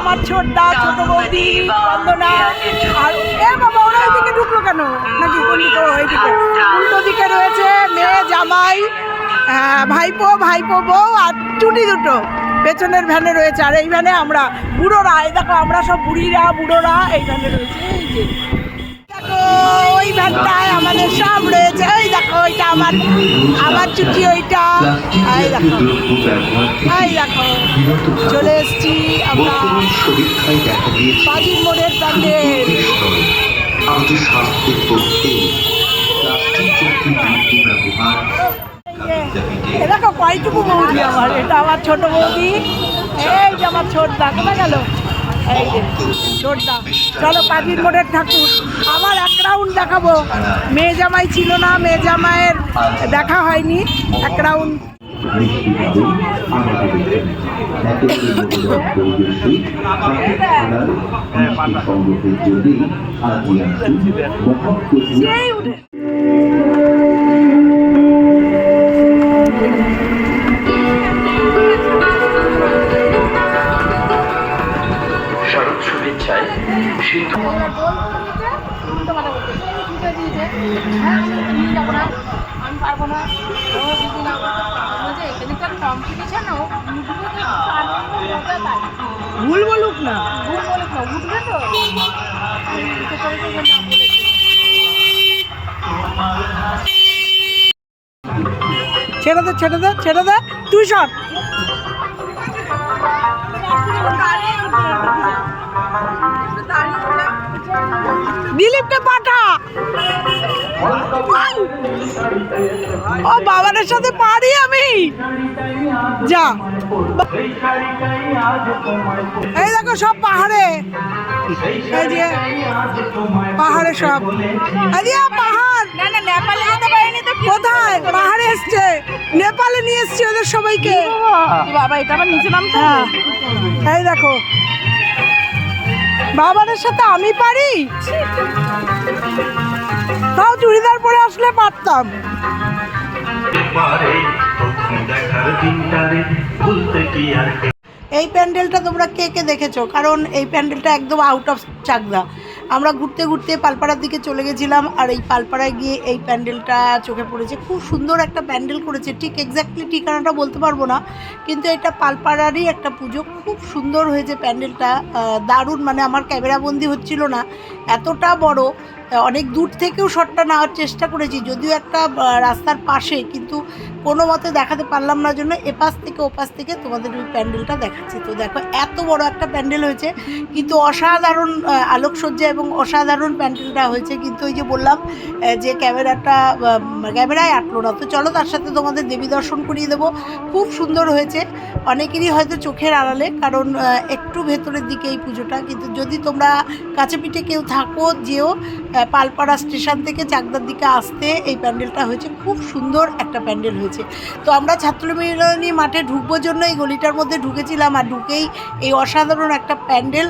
আমার ছোটদা ছোট বৌদি বন্দনা। আর এ বাবা ওরা ওইদিকে ঢুকলো কেন? নাকি উল্টো ওইদিকে। উল্টো দিকে রয়েছে মেয়ে জামাই ভাইপো ভাইপো বউ আর চুটি দুটো। পেছনের ভ্যানে রয়েছে। আর এই ভ্যানে আমরা বুড়োরা এই দেখো আমরা সব বুড়িরা বুড়োরা এই ভ্যানে রয়েছে। এই যে ওই আমাদের সব রয়েছে। ওই দেখো, ওইটা আমার আমার চুটি, ওইটা। এই দেখো এই দেখো, চলে এসছি আমরা দেখা বাজির মোড়ের প্যান্ডেল আমাদের দেখো, কয়টুকু বৌদি আমার, এটা আমার ছোট বৌদি। এই যে আমার ছোটদা কোথায় গেল। চলো পাজির মোড়ের ঠাকুর, আবার এক রাউন্ড দেখাবো। মেয়ে জামাই ছিল না মেয়ে জামাইয়ের দেখা হয়নি। এক রাউন্ড নিশ্চিতভাবে আমাদের শুভেচ্ছায় সিন্ধু আমি পারব না। পায় ভুল বলুক না। ভুল বলে না উঠবে তো। ছেড়ে দে ছেড়ে দে ছেড়ে দে। তুই সর। দিলীপকে পাঠা। ও বাবারের সাথে পারি আমি। যা। এই দেখো সব পাহাড়ে। এই যে পাহাড়ে সব। পাহাড়। না না নেপালে যেতে পারিনি তো কোথায়? পাহাড়ে এসছে। নেপালে নিয়ে এসছে ওদের সবাইকে। বাবা এটা আবার নিচে নামতে হ্যাঁ। এই দেখো। বাবানের সাথে আমি পারি? তাও চুড়িদার পরে আসলে পারতাম। এই প্যান্ডেলটা তোমরা কে কে দেখেছ? কারণ এই প্যান্ডেলটা একদম আউট অফ চাকদা। আমরা ঘুরতে ঘুরতে পালপাড়ার দিকে চলে গেছিলাম, আর এই পালপাড়ায় গিয়ে এই প্যান্ডেলটা চোখে পড়েছে। খুব সুন্দর একটা প্যান্ডেল করেছে, ঠিক এক্স্যাক্টলি ঠিকানাটা বলতে পারব না, কিন্তু এটা পালপাড়ারই একটা পুজো। খুব সুন্দর হয়েছে প্যান্ডেলটা দারুণ মানে আমার ক্যামেরাবন্দি হচ্ছিল না। এতটা বড়, অনেক দূর থেকেও শটটা নেওয়ার চেষ্টা করেছি, যদিও একটা রাস্তার পাশে, কিন্তু কোনো মতে দেখাতে পারলাম না জন্য এপাশ থেকে ওপাশ থেকে তোমাদের ওই প্যান্ডেলটা দেখাচ্ছি। তো দেখো, এত বড় একটা প্যান্ডেল হয়েছে, কিন্তু অসাধারণ আলোকসজ্জা এবং অসাধারণ প্যান্ডেলটা হয়েছে। কিন্তু ওই যে বললাম যে ক্যামেরাটা ক্যামেরায় আটলো না। তো চলো তার সাথে তোমাদের দেবী দর্শন করিয়ে দেবো। খুব সুন্দর হয়েছে। অনেকেরই হয়তো চোখের আড়ালে, কারণ একটু ভেতরের দিকে এই পুজোটা, কিন্তু যদি তোমরা কাছে পিঠে কেউ থাকো, যেও পালপাড়া স্টেশন থেকে চাকদার দিকে আসতে এই প্যান্ডেলটা হয়েছে। খুব সুন্দর একটা প্যান্ডেল হয়েছে। তো আমরা ছাত্র মিলনী মাঠে ঢুকবোর জন্য এই গলিটার মধ্যে ঢুকেছিলাম আর ঢুকেই এই অসাধারণ একটা প্যান্ডেল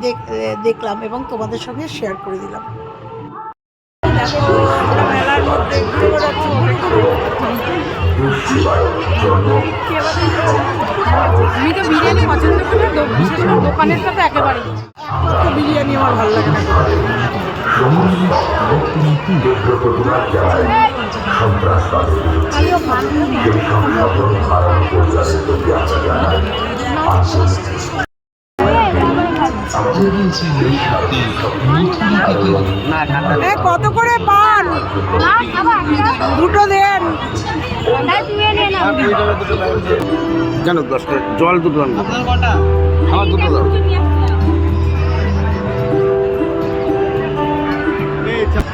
দেখ- দেখলাম এবং তোমাদের সঙ্গে শেয়ার করে দিলাম। আমি তো বিরিয়ানি পছন্দ করি, তো একেবারেই। তো বিরিয়ানি আমার ভালো লাগে না। কত করে পান? দুটো দেন। কেন দশ টাকা জল দুটো আমার দুটো দাও।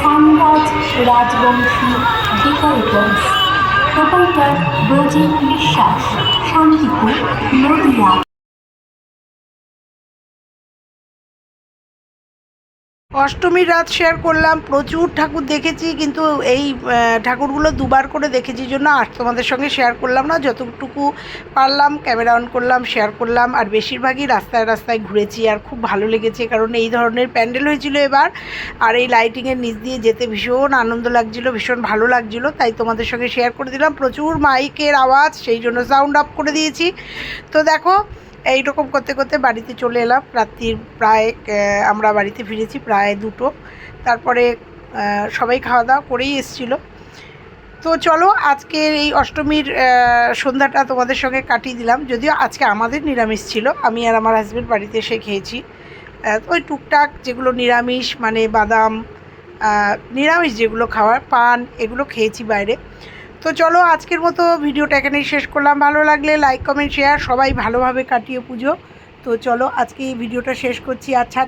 Samraj Rajbanshi decorators proprietor Brajen Biswas Shantipur Nadia. অষ্টমীর রাত শেয়ার করলাম, প্রচুর ঠাকুর দেখেছি, কিন্তু এই ঠাকুরগুলো দুবার করে দেখেছি জন্য আর তোমাদের সঙ্গে শেয়ার করলাম না। যতটুকু পারলাম ক্যামেরা অন করলাম শেয়ার করলাম, আর বেশিরভাগই রাস্তায় রাস্তায় ঘুরেছি আর খুব ভালো লেগেছে, কারণ এই ধরনের প্যান্ডেল হয়েছিল এবার, আর এই লাইটিংয়ের নিচ দিয়ে যেতে ভীষণ আনন্দ লাগছিল, ভীষণ ভালো লাগছিল, তাই তোমাদের সঙ্গে শেয়ার করে দিলাম। প্রচুর মাইকের আওয়াজ, সেই জন্য সাউন্ড আপ করে দিয়েছি। তো দেখো এইরকম করতে করতে বাড়িতে চলে এলাম। রাত্রির প্রায় আমরা বাড়িতে ফিরেছি প্রায় দুটো। তারপরে সবাই খাওয়া দাওয়া করেই এসেছিল। তো চলো, আজকের এই অষ্টমীর সন্ধ্যাটা তোমাদের সঙ্গে কাটিয়ে দিলাম। যদিও আজকে আমাদের নিরামিষ ছিল। আমি আর আমার হাজব্যান্ড বাড়িতে এসে খেয়েছি। ওই টুকটাক যেগুলো নিরামিষ মানে বাদাম নিরামিষ যেগুলো খাওয়ার, পান, এগুলো খেয়েছি বাইরে। তো চলো আজকের মতো ভিডিওটা এখানেই শেষ করলাম। ভালো লাগলে লাইক কমেন্ট শেয়ার সবাই ভালোভাবে কাটিয়ে পুজো। তো চলো আজকে এই ভিডিওটা শেষ করছি। আচ্ছা